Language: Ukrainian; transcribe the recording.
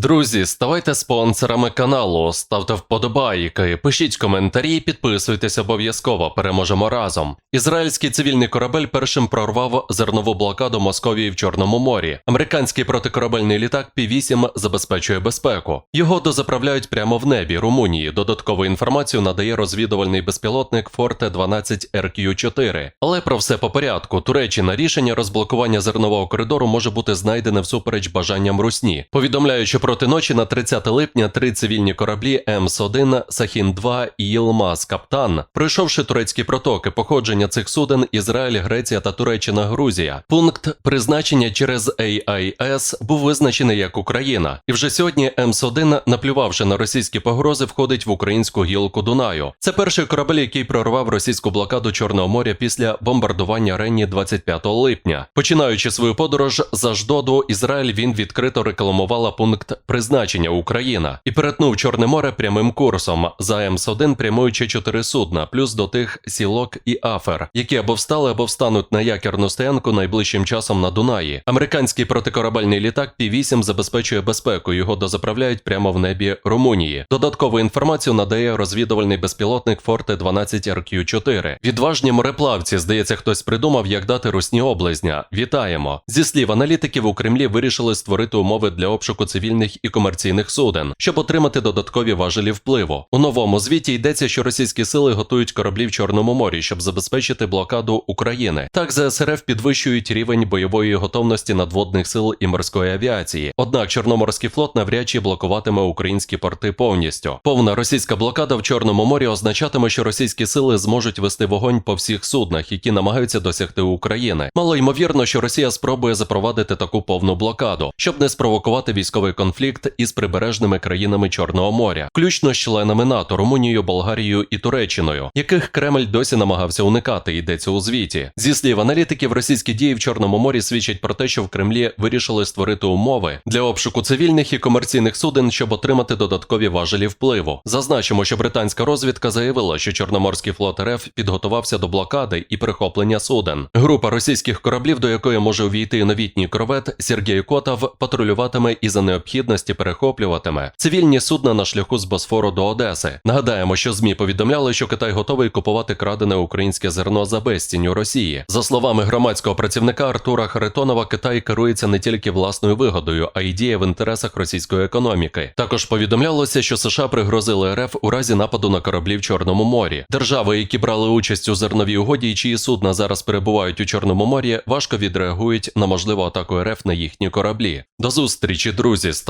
Друзі, ставайте спонсорами каналу, ставте вподобайки, пишіть коментарі, підписуйтесь обов'язково. Переможемо разом. Ізраїльський цивільний корабель першим прорвав зернову блокаду Московії в Чорному морі. Американський протикорабельний літак Пі-8 забезпечує безпеку. Його дозаправляють прямо в небі Румунії. Додаткову інформацію надає розвідувальний безпілотник Форте 12 RQ4. Але про все по порядку. Туреччина рішення розблокування зернового коридору може бути знайдене всупереч бажанням Русні. Повідомляючи проти ночі на 30 липня три цивільні кораблі МС-1, Сахін-2 і Єлмаз Каптан, пройшовши турецькі протоки, походження цих суден Ізраїль, Греція та Туреччина, Грузія. Пункт призначення через AIS був визначений як Україна, і вже сьогодні МС-1, наплювавши на російські погрози, входить в українську гілку Дунаю. Це перший корабель, який прорвав російську блокаду Чорного моря після бомбардування Ренні 25 липня. Починаючи свою подорож з Аждоду, Ізраїль він відкрито рекламувала пункт призначення Україна і перетнув Чорне море прямим курсом. За М1 прямуючи чотири судна, плюс до тих сілок і Афер, які або встали, або встануть на якірну стоянку найближчим часом на Дунаї. Американський протикорабельний літак Пі-8 забезпечує безпеку. Його дозаправляють прямо в небі Румунії. Додаткову інформацію надає розвідувальний безпілотник Форте 12 RQ4. Відважні мореплавці, здається, хтось придумав, як дати русні облизня. Вітаємо! Зі слів аналітиків у Кремлі вирішили створити умови для обшуку цивільних і комерційних суден, щоб отримати додаткові важелі впливу. У новому звіті йдеться, що російські сили готують кораблі в Чорному морі, щоб забезпечити блокаду України. Так ЗСРФ підвищують рівень бойової готовності надводних сил і морської авіації. Однак Чорноморський флот навряд чи блокуватиме українські порти повністю. Повна російська блокада в Чорному морі означатиме, що російські сили зможуть вести вогонь по всіх суднах, які намагаються досягти України. Мало ймовірно, що Росія спробує запровадити таку повну блокаду, щоб не спровокувати військовий конфлікт із прибережними країнами Чорного моря, включно з членами НАТО, Румунією, Болгарією і Туреччиною, яких Кремль досі намагався уникати. Йдеться у звіті. Зі слів аналітиків, російські дії в Чорному морі свідчать про те, що в Кремлі вирішили створити умови для обшуку цивільних і комерційних суден, щоб отримати додаткові важелі впливу. Зазначимо, що британська розвідка заявила, що Чорноморський флот РФ підготувався до блокади і перехоплення суден. Група російських кораблів, до якої може увійти новітній корвет Сергій Котов, патрулюватиме і за необхідності перехоплюватиме цивільні судна на шляху з Босфору до Одеси. Нагадаємо, що змі повідомляли, що Китай готовий купувати крадене українське зерно за безцінь у Росії. За словами громадського працівника Артура Харитонова, Китай керується не тільки власною вигодою, а й діє в інтересах російської економіки. Також повідомлялося, що США пригрозили РФ у разі нападу на кораблі в Чорному морі. Держави, які брали участь у зерновій угоді, і чиї судна зараз перебувають у Чорному морі, важко відреагують на можливу атаку РФ на їхні кораблі. До зустрічі, друзі!